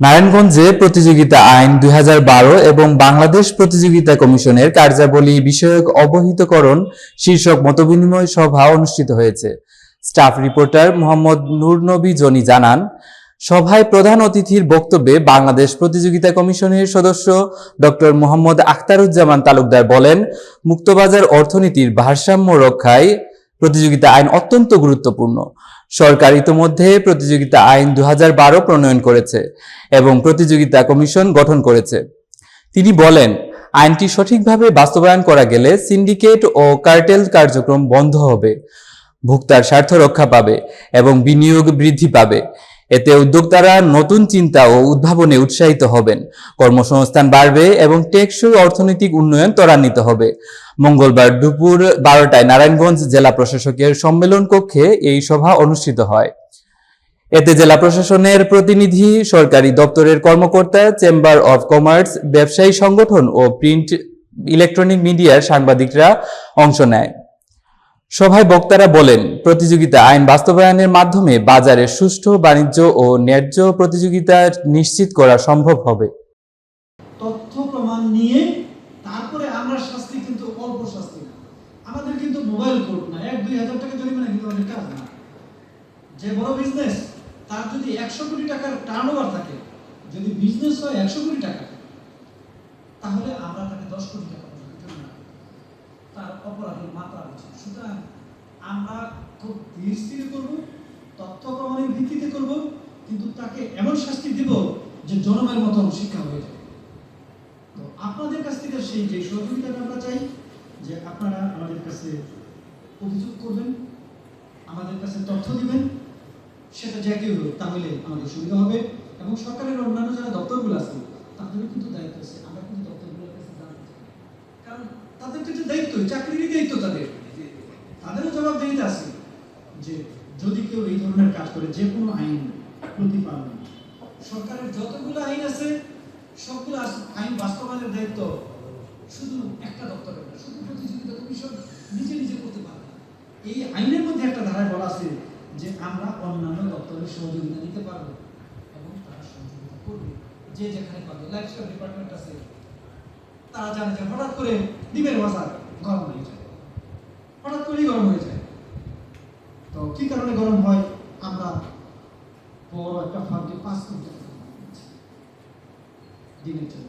নারায়ণগঞ্জে প্রতিযোগিতা আইন দুই হাজার বারো এবং বাংলাদেশ প্রতিযোগিতা কমিশনের কার্যাবলী বিষয়ক অবহিতকরণ শীর্ষক মতবিনিময় সভা অনুষ্ঠিত হয়েছে। Staff reporter Mohammad Nurnabi Johnny জানান, সভায় প্রধান অতিথির বক্তব্যে বাংলাদেশ প্রতিযোগিতা কমিশনের সদস্য ডক্টর মোহাম্মদ আখতারুজ্জামান তালুকদার বলেন, মুক্তবাজার অর্থনীতির ভারসাম্য রক্ষায় প্রতিযোগিতা আইন অত্যন্ত গুরুত্বপূর্ণ। সরকার ইতোমধ্যে প্রতিযোগিতা আইন দুহাজার বারো প্রণয়ন করেছে এবং প্রতিযোগিতা কমিশন গঠন করেছে। তিনি বলেন, আইনটি সঠিকভাবে বাস্তবায়ন করা গেলে সিন্ডিকেট ও কার্টেল কার্যক্রম বন্ধ হবে, ভোক্তার স্বার্থ রক্ষা পাবে এবং বিনিয়োগ বৃদ্ধি পাবে। এতে উদ্যোক্তারা নতুন চিন্তা ও উদ্ভাবনে উৎসাহিত হবেন। কর্মসংস্থান বাড়বে এবং টেকসই অর্থনৈতিক উন্নয়ন ত্বরান্বিত হবে। মঙ্গলবার দুপুর বারোটায় নারায়ণগঞ্জ জেলা প্রশাসকের সম্মেলন কক্ষে এই সভা অনুষ্ঠিত হয়। এতে জেলা প্রশাসনের প্রতিনিধি, সরকারি দপ্তরের কর্মকর্তা, চেম্বার অব কমার্স, ব্যবসায়ী সংগঠন ও প্রিন্ট ইলেকট্রনিক মিডিয়ার সাংবাদিকরা অংশ নেয়। সভায় বক্তারা বলেন, প্রতিযোগিতা আইন বাস্তবায়নের মাধ্যমে বাজারে সুষ্ঠু বাণিজ্য ও ন্যায্য প্রতিযোগিতা নিশ্চিত করা সম্ভব হবে। তথ্য প্রমাণ নিয়ে তারপরে আমরা শাস্তি কিন্তু অল্প শাস্তি না। আমাদের কিন্তু মোবাইল কোর্ট না, এক দুই হাজার টাকা জরিমানা কিন্তু আমাদের কাজ না। যে বড় বিজনেস তার যদি একশো কোটি টাকার টার্ন থাকে, যদি বিজনেস হয় একশো কোটি টাকা, তাহলে আমরা তাকে দশ কোটি টাকা পর্যন্ত জরিমানা করব। তার অপরাধের মাত্রা উচিত সুতরাং আমরা খুব ধীর স্থির করব তথ্য প্রমাণের ভিত্তিতে করব, কিন্তু তাকে এমন শাস্তি দিব যে জনমের মতন শিক্ষা হয়ে যাবে। তো আপনাদের কাছ থেকে সেই যে সহযোগিতাটা আমরা চাই, যে আপনারা আমাদের কাছে অভিযোগ করবেন, আমাদের কাছে তথ্য দিবেন, সেটা যে কেউ তাহলে আমাদের সুবিধা হবে। এবং সরকারের অন্যান্য যারা দপ্তরগুলো আছে, তাদেরও কিন্তু দায়িত্ব আছে, আমরা কিন্তু দপ্তরগুলোর কাছে জানতে চাই কারণ একটা দায়িত্ব চাকরিরই দায়িত্ব তাদের। তাদেরও জবাবদিহিতা আছে যে যদি কেউ এই ধরনের কাজ করে, যে কোনো আইন প্রতিপালন। সরকারের যতগুলো আইন আছে, সবগুলো আইন বাস্তবায়নের দায়িত্ব শুধু একটা দপ্তরের শুধু প্রতিযোগিতা কমিশন নিজে নিজে করতে পারে এই আইনের মধ্যে একটা ধারায় বলা আছে যে আমরা অন্যান্য দপ্তরের সহযোগিতা নিতে পারব এবং তারা সহযোগিতা করবে। যে যেখানে পাবে লাইফস্টাইল ডিপার্টমেন্ট আছে তারা জানে যে হঠাৎ করে ডিমের বাজার গরম হয়ে যায়। হঠাৎ করেই গরম হয়ে যায়। তো কি কারণে গরম হয়? আমরা বড় একটা ফান্ডে পাস করতে ডিমের জন্য।